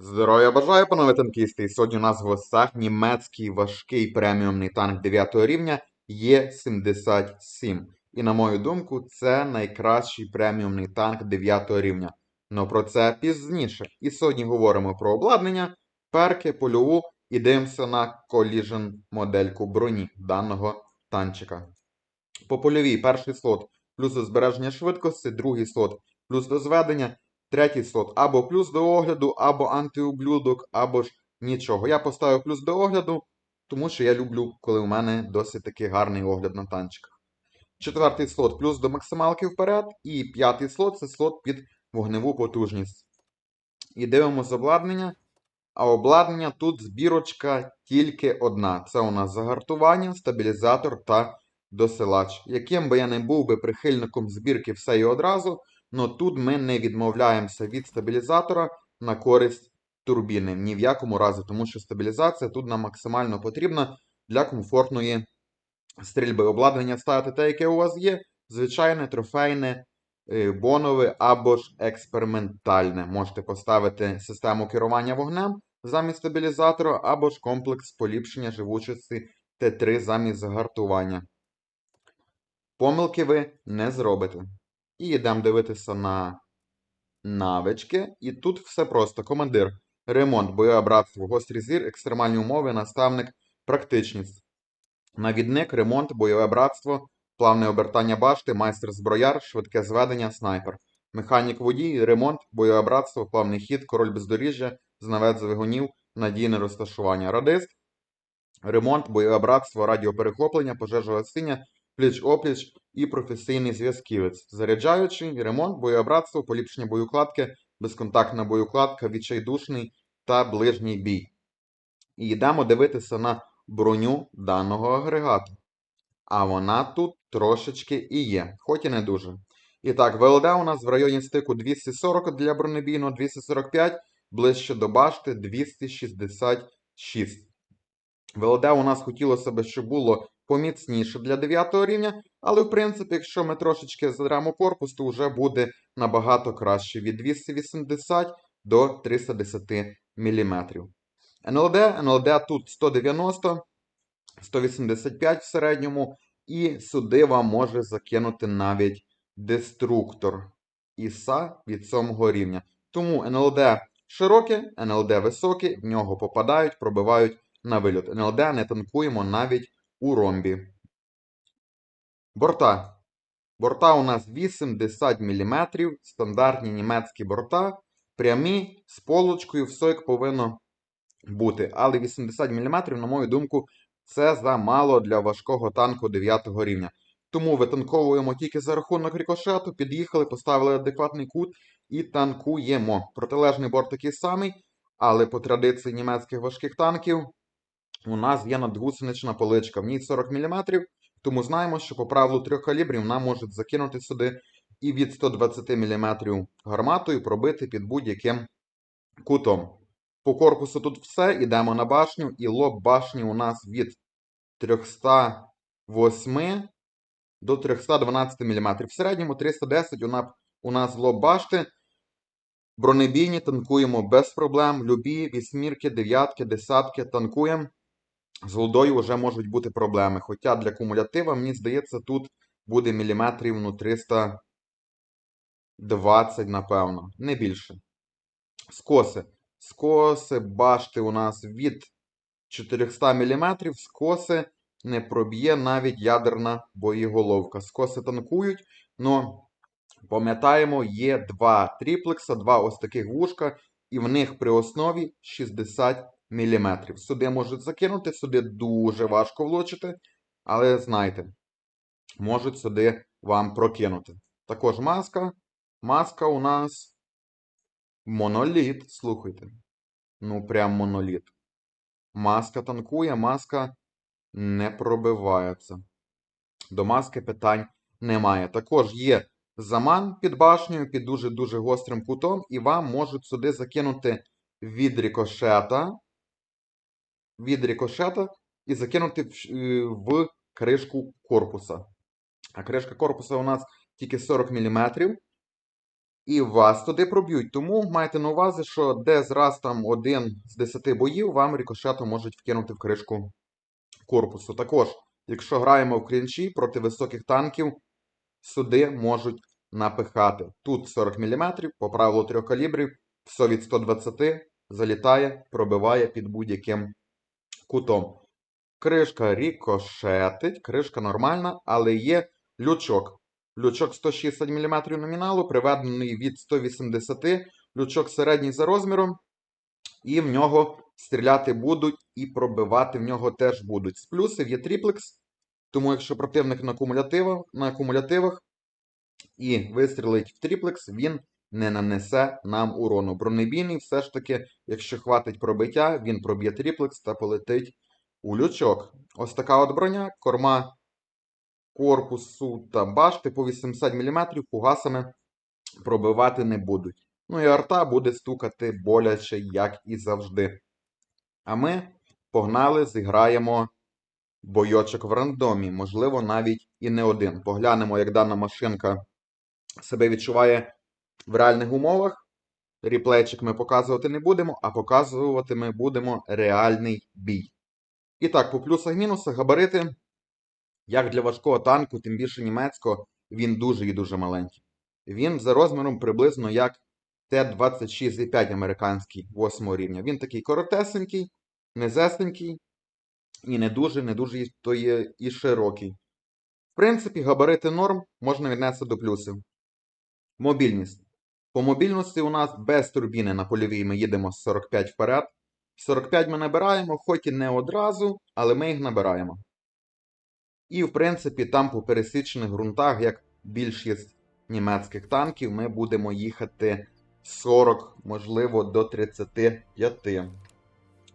Здоров'я бажаю, панове танкісти! Сьогодні у нас в гостях німецький важкий преміумний танк 9 рівня Є-77. І на мою думку, це найкращий преміумний танк 9 рівня. Но про це пізніше. І сьогодні говоримо про обладнання, перки, польову і дивимося на Collision модельку броні даного танчика. По польовій перший слот плюс збереження швидкості, другий слот плюс до зведення, третій слот або плюс до огляду, або антиублюдок, або ж нічого. Я поставив плюс до огляду, тому що я люблю, коли у мене досить таки гарний огляд на танчиках. Четвертий слот плюс до максималки вперед, і п'ятий слот це слот під вогневу потужність. І дивимося обладнання. А обладнання тут збірочка тільки одна. Це у нас загартування, стабілізатор та досилач. Яким би я не був би прихильником збірки все і одразу, но тут ми не відмовляємося від стабілізатора на користь турбіни. Ні в якому разі, тому що стабілізація тут нам максимально потрібна для комфортної стрільби. Обладнання ставити те, яке у вас є, звичайне, трофейне, е, бонове або ж експериментальне. Можете поставити систему керування вогнем замість стабілізатора, або ж комплекс поліпшення живучості Т3 замість загартування. Помилки ви не зробите. І йдемо дивитися на навички. І тут все просто. Командир, ремонт, бойове братство, гострий зір, екстремальні умови, наставник, практичність. Навідник, ремонт, бойове братство, плавне обертання башти, майстер зброяр, швидке зведення, снайпер. Механік водій, ремонт, бойове братство, плавний хід, король бездоріжжя, знавець двигунів, надійне розташування. Радист, ремонт, бойове братство, радіоперехоплення, пожежогасіння, пліч-опліч і професійний зв'язківець. Заряджаючий, ремонт, бойове поліпшення боєукладки, безконтактна боєукладка, відчайдушний та ближній бій. І йдемо дивитися на броню даного агрегату. А вона тут трошечки і є, хоч і не дуже. І так, ВЛД у нас в районі стику 240 для бронебійного, 245, ближче до башти 266. ВЛД у нас хотілося б, щоб було поміцніше для 9 рівня, але в принципі, якщо ми трошечки задремо корпус, то вже буде набагато краще від 280 до 310 мм. НЛД, НЛД тут 190, 185 в середньому, і сюди вам може закинути навіть деструктор ІСа від 7 рівня. Тому НЛД широке, НЛД високе, в нього попадають, пробивають на вильот. НЛД не танкуємо навіть у ромбі. Борта. Борта у нас 80 мм, стандартні німецькі борта, прямі, з полочкою, все як повинно бути. Але 80 мм, на мою думку, це замало для важкого танку 9 рівня. Тому витанковуємо тільки за рахунок рикошету, під'їхали, поставили адекватний кут і танкуємо. Протилежний борт такий самий, але по традиції німецьких важких танків у нас є надгусенична поличка. В ній 40 мм, тому знаємо, що по правилу трьох калібрів нам можуть закинути сюди і від 120 мм гарматою пробити під будь-яким кутом. По корпусу тут все, йдемо на башню, і лоб башні у нас від 308 до 312 мм. В середньому 310 у нас, лоб башти. Бронебійні танкуємо без проблем. Любі вісьмірки, дев'ятки, десятки танкуємо. З голдою вже можуть бути проблеми. Хоча для кумулятива, мені здається, тут буде міліметрів ну, 320, напевно, не більше. Скоси. Скоси башти у нас від 400 мм, скоси не проб'є навіть ядерна боєголовка. Скоси танкують, але пам'ятаємо, є два тріплекса, два ось таких вушка, і в них при основі 60 мм. Сюди можуть закинути, сюди дуже важко влучити, але знайте, можуть сюди вам прокинути. Також маска. Маска у нас моноліт, слухайте. Ну, прям моноліт. Маска танкує, маска не пробивається. До маски питань немає. Також є заман під башнею, під дуже-дуже гострим кутом, і вам можуть сюди закинути від рикошета, від рикошета і закинути в, е, в кришку корпуса. А кришка корпуса у нас тільки 40 мм. і вас туди проб'ють. Тому майте на увазі, що де зраз там один з 10 боїв, вам рікошетом можуть вкинути в кришку корпусу. Також, якщо граємо в клінчі проти високих танків, сюди можуть напихати. Тут 40 мм, по правилу трьох калібрів, все від 120 залітає, пробиває під будь-яким кутом. Кришка рікошетить, кришка нормальна, але є лючок. Лючок 160 мм номіналу, приведений від 180, лючок середній за розміром, і в нього стріляти будуть і пробивати в нього теж будуть. З плюсів є тріплекс, тому якщо противник на на акумулятивах і вистрілить в тріплекс, він не нанесе нам урону. Бронебійний все ж таки, якщо хватить пробиття, він проб'є тріплекс та полетить у лючок. Ось така от броня, корма корпусу та башти по 80 мм фугасами пробивати не будуть. Ну і арта буде стукати боляче, як і завжди. А ми погнали, зіграємо бойочок в рандомі, можливо, навіть і не один. Поглянемо, як дана машинка себе відчуває в реальних умовах. Ріплейчик ми показувати не будемо, а показувати ми будемо реальний бій. І так, по плюсах-мінусах габарити, як для важкого танку, тим більше німецького, він дуже і дуже маленький. Він за розміром приблизно як Т-26,5 американський 8 рівня. Він такий коротесенький, низесенький і не дуже, не дуже то є і широкий. В принципі, габарити норм можна віднести до плюсів. Мобільність. По мобільності у нас без турбіни на польовій ми їдемо з 45 вперед. 45 ми набираємо, хоч і не одразу, але ми їх набираємо. І, в принципі, там по пересічених ґрунтах, як більшість німецьких танків, ми будемо їхати 40, можливо, до 35.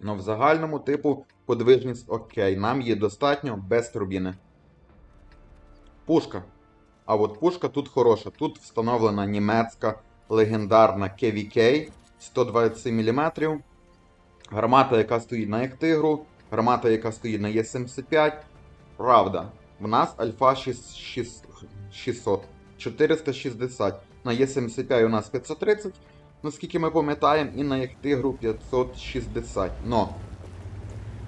Ну, в загальному типу подвижність окей. Нам є достатньо без турбіни. Пушка. А от пушка тут хороша. Тут встановлена німецька легендарна KVK 127 мм. Гармата, яка стоїть на Ектигру, гармата, яка стоїть на Е75. Правда, в нас Альфа 600, 460. На Е75 у нас 530, наскільки ми пам'ятаємо, і на Ектигру 560. Но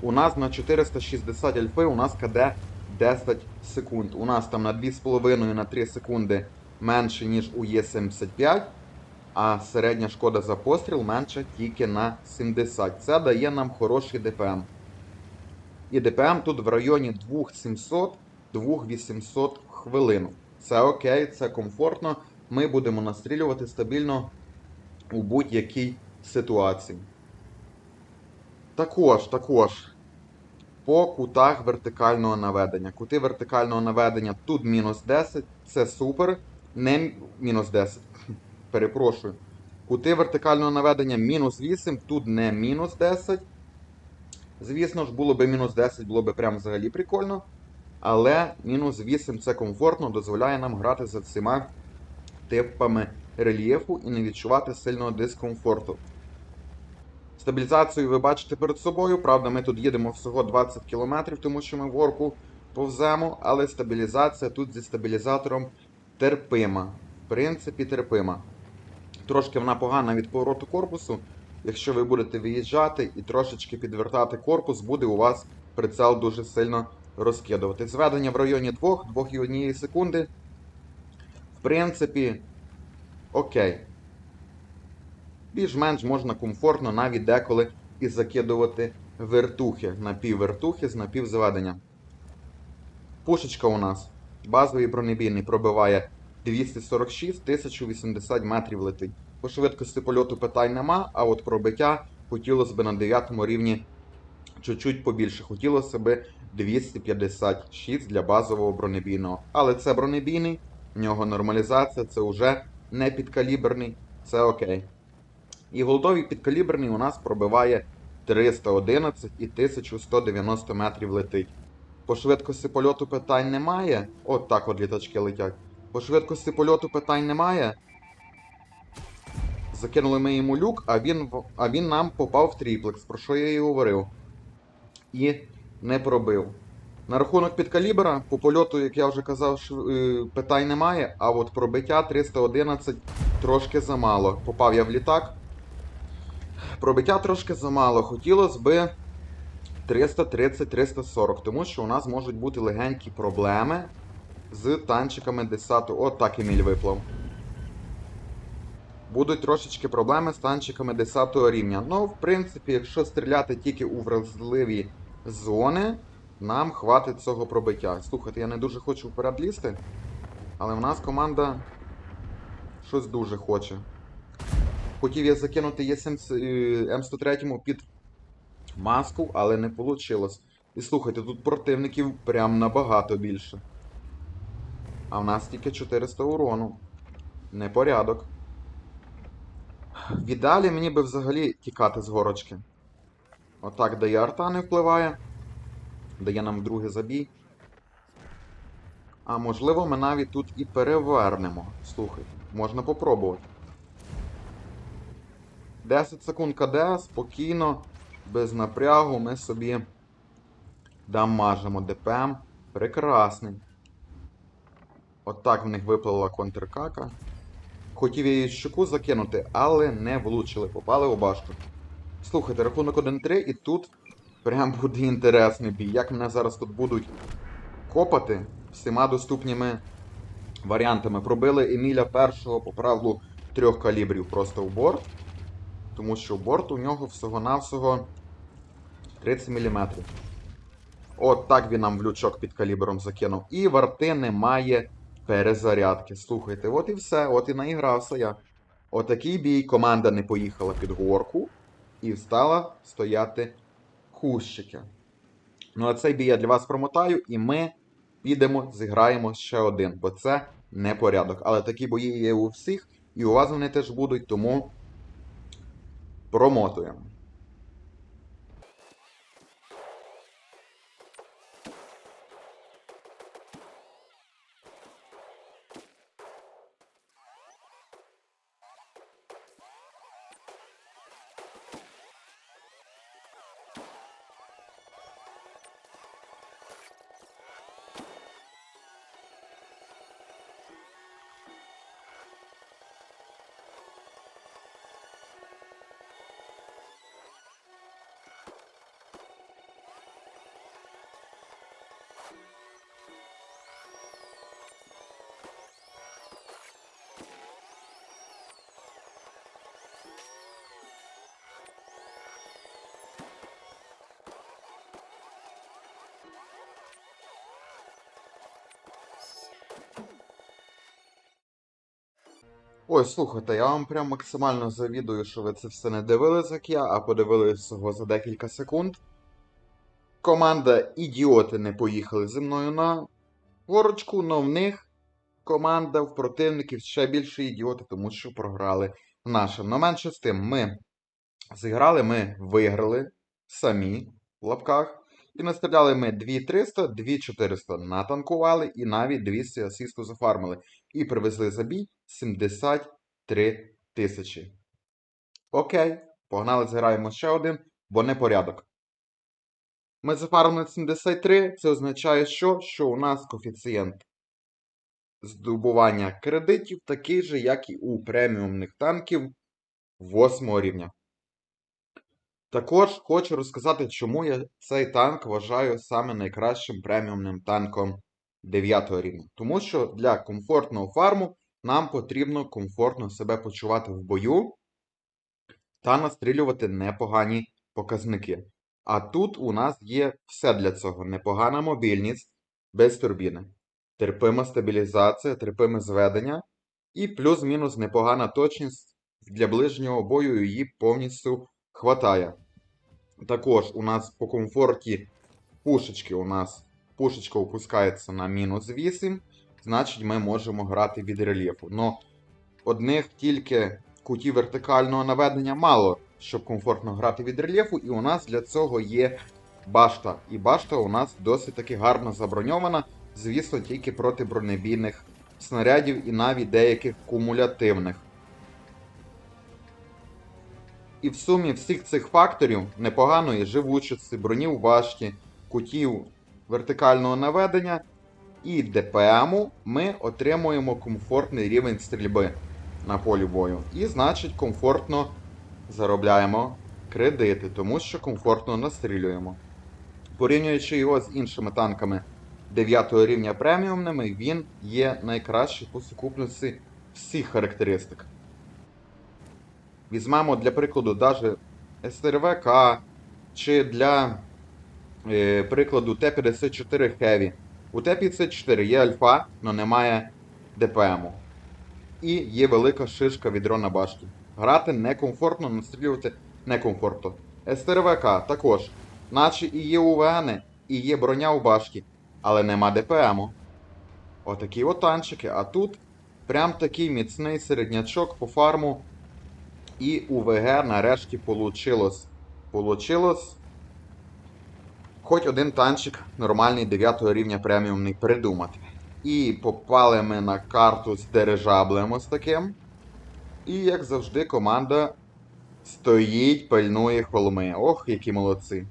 у нас на 460 альфи у нас КД 10 секунд. У нас там на 2,5 на 3 секунди менше, ніж у Е75, а середня шкода за постріл менша тільки на 70. Це дає нам хороший ДПМ. І ДПМ тут в районі 2700-2800 хвилин. Це окей, це комфортно. Ми будемо настрілювати стабільно у будь-якій ситуації. Також, також. По кутах вертикального наведення. Кути вертикального наведення тут мінус 10, це супер. Не мінус 10. Перепрошую. Кути вертикального наведення мінус 8, тут не мінус 10. Звісно ж, було би мінус 10, було би прям взагалі прикольно. Але мінус 8 це комфортно, дозволяє нам грати за всіма типами рельєфу і не відчувати сильного дискомфорту. Стабілізацію ви бачите перед собою. Правда, ми тут їдемо всього 20 км, тому що ми в орку повземо, але стабілізація тут зі стабілізатором терпима. В принципі, терпима. Трошки вона погана від повороту корпусу. Якщо ви будете виїжджати і трошечки підвертати корпус, буде у вас прицел дуже сильно розкидувати. Зведення в районі 2, 2,1 секунди. В принципі, окей. Більш-менш можна комфортно навіть деколи і закидувати вертухи, напіввертухи з напівзведення. Пушечка у нас. Базовий бронебійний пробиває 246, 1080 метрів летить. По швидкості польоту питань нема, а от пробиття хотілося б на 9 рівні чуть-чуть побільше. Хотілося б 256 для базового бронебійного. Але це бронебійний, в нього нормалізація, це вже не підкаліберний, це окей. І голдовий підкаліберний у нас пробиває 311 і 1190 метрів летить. По швидкості польоту питань немає. От так от літачки летять. По швидкості польоту питань немає. Закинули ми йому люк, а він, а він нам попав в тріплекс, про що я і говорив. І не пробив. На рахунок підкалібера, по польоту, як я вже казав, е, питань немає, а от пробиття 311 трошки замало. Попав я в літак. Пробиття трошки замало. Хотілося би 330-340, тому що у нас можуть бути легенькі проблеми з танчиками 10. От так Еміль виплав. Будуть трошечки проблеми з танчиками 10 рівня. Ну, в принципі, якщо стріляти тільки у вразливі зони, нам хватить цього пробиття. Слухайте, я не дуже хочу вперед лізти, але в нас команда щось дуже хоче. Хотів я закинути Е7 е, М103 під маску, але не вийшло. І слухайте, тут противників прям набагато більше. А в нас тільки 400 урону. Непорядок. В мені би взагалі тікати з горочки. Отак дає арта не впливає. Дає нам другий забій. А можливо, ми навіть тут і перевернемо. Слухайте, можна попробувати. 10 секунд КД, спокійно, без напрягу ми собі дамажимо ДПМ. Прекрасний. Отак в них виплила контркака. Хотів її щуку закинути, але не влучили, попали у башку. Слухайте, рахунок 1-3, і тут прям буде інтересний бій. Як мене зараз тут будуть копати всіма доступними варіантами. Пробили Еміля першого по правилу трьох калібрів просто в борт. Тому що борт у нього всього-навсього 30 мм. От так він нам в лючок під калібром закинув. І варти немає перезарядки. Слухайте, от і все, от і наігрався я. Отакий бій команда не поїхала під горку і встала стояти кущики. Ну, а цей бій я для вас промотаю, і ми підемо, зіграємо ще один, бо це не порядок. Але такі бої є у всіх, і у вас вони теж будуть, тому промотуємо. Ой, слухайте, я вам прям максимально завідую, що ви це все не дивились, як я, а подивились всього за декілька секунд. Команда ідіоти не поїхали зі мною на горочку, но в них команда в противників ще більше ідіоти, тому що програли нашим. Но менше з тим, ми зіграли, ми виграли самі в лапках. І настріляли ми 2300, 2400 натанкували і навіть 200 асисту зафармили. І привезли за бій 73 тисячі. Окей, погнали, зіграємо ще один, бо не порядок. Ми зафармили 73, це означає, що? що у нас коефіцієнт здобування кредитів такий же, як і у преміумних танків 8 рівня. Також хочу розказати, чому я цей танк вважаю саме найкращим преміумним танком 9 рівня. Тому що для комфортного фарму нам потрібно комфортно себе почувати в бою та настрілювати непогані показники. А тут у нас є все для цього: непогана мобільність без турбіни, терпима стабілізація, терпиме зведення і плюс-мінус непогана точність для ближнього бою її повністю хватає. Також у нас по комфорті пушечки у нас пушечка опускається на мінус 8, значить ми можемо грати від рельєфу. Но одних тільки кутів вертикального наведення мало, щоб комфортно грати від рельєфу, і у нас для цього є башта. І башта у нас досить таки гарно заброньована, звісно, тільки проти бронебійних снарядів і навіть деяких кумулятивних. І в сумі всіх цих факторів непоганої живучості, броні у башті, кутів вертикального наведення і ДПМу ми отримуємо комфортний рівень стрільби. на полі бою. І, значить, комфортно заробляємо кредити, тому що комфортно настрілюємо. Порівнюючи його з іншими танками 9 рівня преміумними, він є найкращий по сукупності всіх характеристик. Візьмемо для прикладу даже СТРВК чи для е, прикладу Т-54 Heavy. У Т-54 є альфа, але немає ДПМу. І є велика шишка відро на башті. Грати некомфортно, настрілювати некомфортно. СТРВК також. Наче і є УВН, і є броня у башті, але нема ДПМу. Отакі от танчики. А тут прям такий міцний середнячок по фарму. І УВГ нарешті получилось. Хоч один танчик нормальний 9 рівня преміумний придумати. І попали ми на карту з дирижаблем ось таким. І, як завжди, команда стоїть, пильнує холми. Ох, які молодці.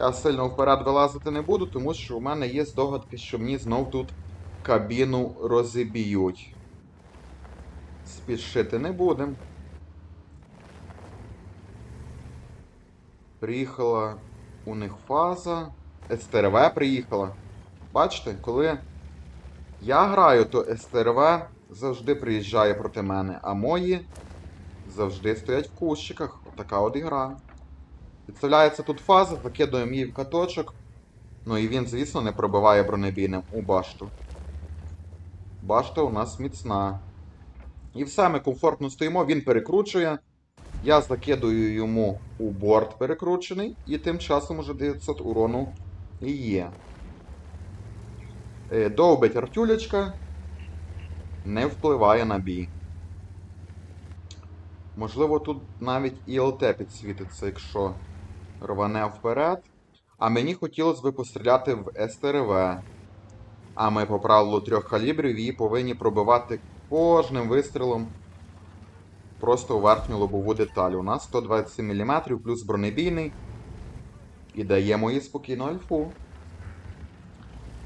Я сильно вперед вилазити не буду, тому що у мене є здогадки, що мені знов тут кабіну розіб'ють. Спішити не будемо. Приїхала у них фаза. СТРВ приїхала. Бачите, коли я граю, то СТРВ завжди приїжджає проти мене, а мої завжди стоять в кущиках. Отака от ігра. Підставляється тут фаза, закидуємо її в каточок. Ну і він, звісно, не пробиває бронебійним у башту. Башта у нас міцна. І все, ми комфортно стоїмо, він перекручує. Я закидую йому у борт перекручений, і тим часом уже 900 урону є. Е, Довбить артюлечка. Не впливає на бій. Можливо, тут навіть і ЛТ підсвітиться, якщо рване вперед. А мені хотілося б постріляти в СТРВ. А ми по правилу трьох калібрів її повинні пробивати кожним вистрілом просто верхню лобову деталь. У нас 127 мм плюс бронебійний. І даємо їй спокійно альфу.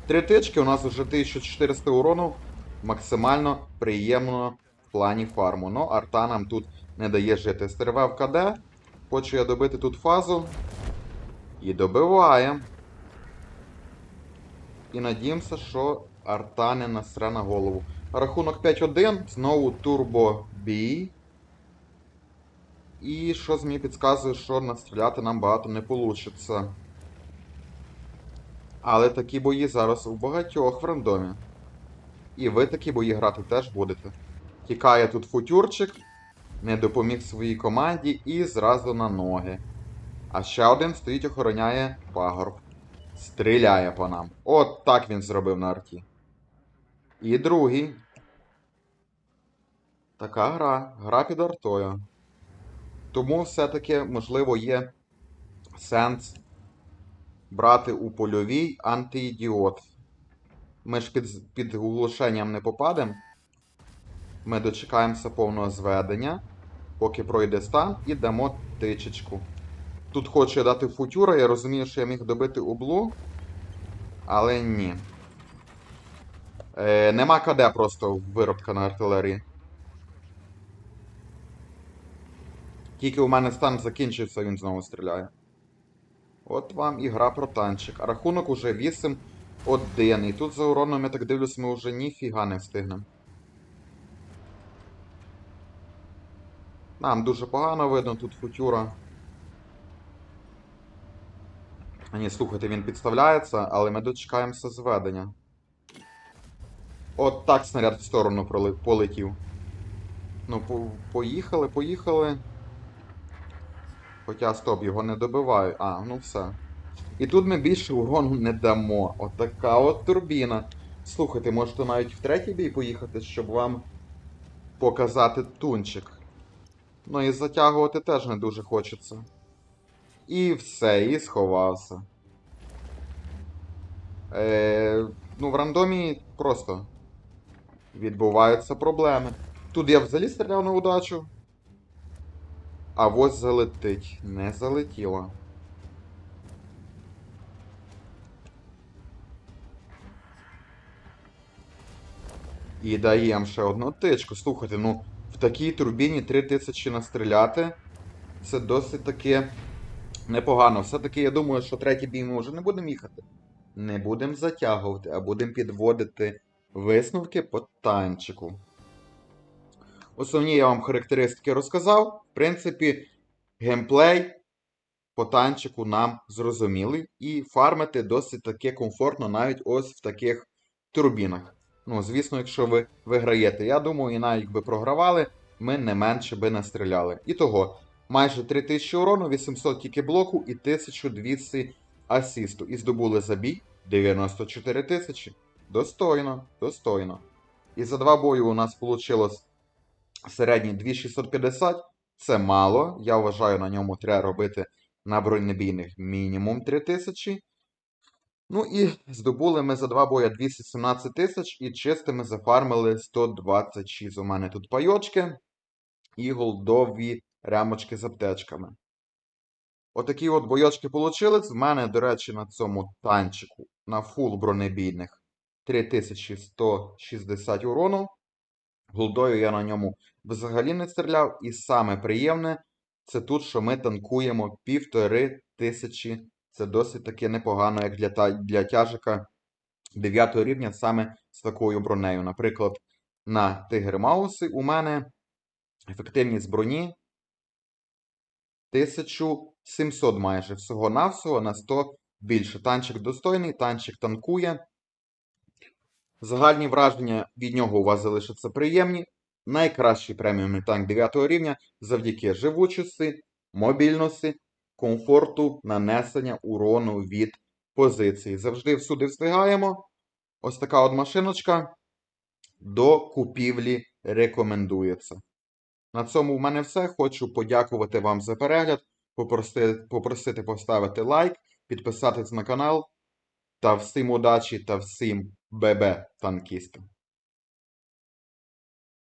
Три тички, у нас вже 1400 урону. Максимально приємно в плані фарму. Ну, арта нам тут не дає жити. Стерве в КД. Хочу я добити тут фазу. І добиваємо. І надіємося, що арта не насре на голову. Рахунок 5-1. Знову турбо бій. І щось мені підказує, що настріляти нам багато не вийде. Але такі бої зараз у багатьох в рандомі. І ви такі бої грати теж будете. Тікає тут футюрчик, не допоміг своїй команді і зразу на ноги. А ще один стоїть охороняє пагорб. Стріляє по нам. От так він зробив на арті. І другий. Така гра. Гра під артою. Тому все-таки, можливо, є сенс брати у польовій антиідіот. Ми ж під, під оголошенням не попадемо. Ми дочекаємося повного зведення, поки пройде стан, і дамо тичечку. Тут хочу дати футюра, я розумію, що я міг добити ублу. Але ні. Е, нема КД просто виробка на артилерії. Тільки у мене стан закінчився, він знову стріляє. От вам і гра про танчик. А рахунок уже 8-1. І тут за уроном, я так дивлюсь, ми вже ніфіга не встигнемо. Нам дуже погано видно тут футюра. Ні, слухайте, він підставляється, але ми дочекаємося зведення. От так снаряд в сторону полетів. Ну, по поїхали, поїхали. Хоча стоп, його не добивають. А, ну все. І тут ми більше урону не дамо. Отака от турбіна. Слухайте, можете навіть в третій бій поїхати, щоб вам показати тунчик. Ну і затягувати теж не дуже хочеться. І все, і сховався. Е, ну, в рандомі просто відбуваються проблеми. Тут я взагалі стріляв на удачу. А ось залетить. Не залетіло. І даємо ще одну тичку. Слухайте, ну в такій турбіні 3000 настріляти. Це досить таки непогано. Все-таки я думаю, що третій бій ми вже не будемо їхати. Не будемо затягувати, а будемо підводити висновки по танчику. Основні я вам характеристики розказав. В принципі, геймплей по танчику нам зрозумілий. І фармити досить таки комфортно навіть ось в таких турбінах. Ну, звісно, якщо ви виграєте. Я думаю, і навіть якби програвали, ми не менше би настріляли. І того, майже 3000 урону, 800 тільки блоку і 1200 асісту. І здобули забій 94 тисячі. Достойно, достойно. І за два бої у нас вийшло середні 2650. Це мало. Я вважаю, на ньому треба робити на бронебійних мінімум 3000. Ну і здобули ми за два боя 217 тисяч і чистими зафармили 126. У мене тут пайочки і голдові ремочки з аптечками. Отакі от бойочки получили. В мене, до речі, на цьому танчику на фул бронебійних 3160 урону. Голдою я на ньому взагалі не стріляв. І саме приємне це тут, що ми танкуємо півтори тисячі. Це досить таки непогано, як для, для тяжика 9 рівня саме з такою бронею. Наприклад, на Тигр Мауси у мене ефективність броні 1700 майже. Всього-навсього на 100 більше. Танчик достойний, танчик танкує. Загальні враження від нього у вас залишаться приємні. Найкращий преміумний танк 9 рівня завдяки живучості, мобільності, комфорту нанесення урону від позиції. Завжди всюди встигаємо. Ось така от машиночка до купівлі рекомендується. На цьому в мене все. Хочу подякувати вам за перегляд, попросити, попросити поставити лайк, підписатись на канал. Та всім удачі та всім ББ танкістам.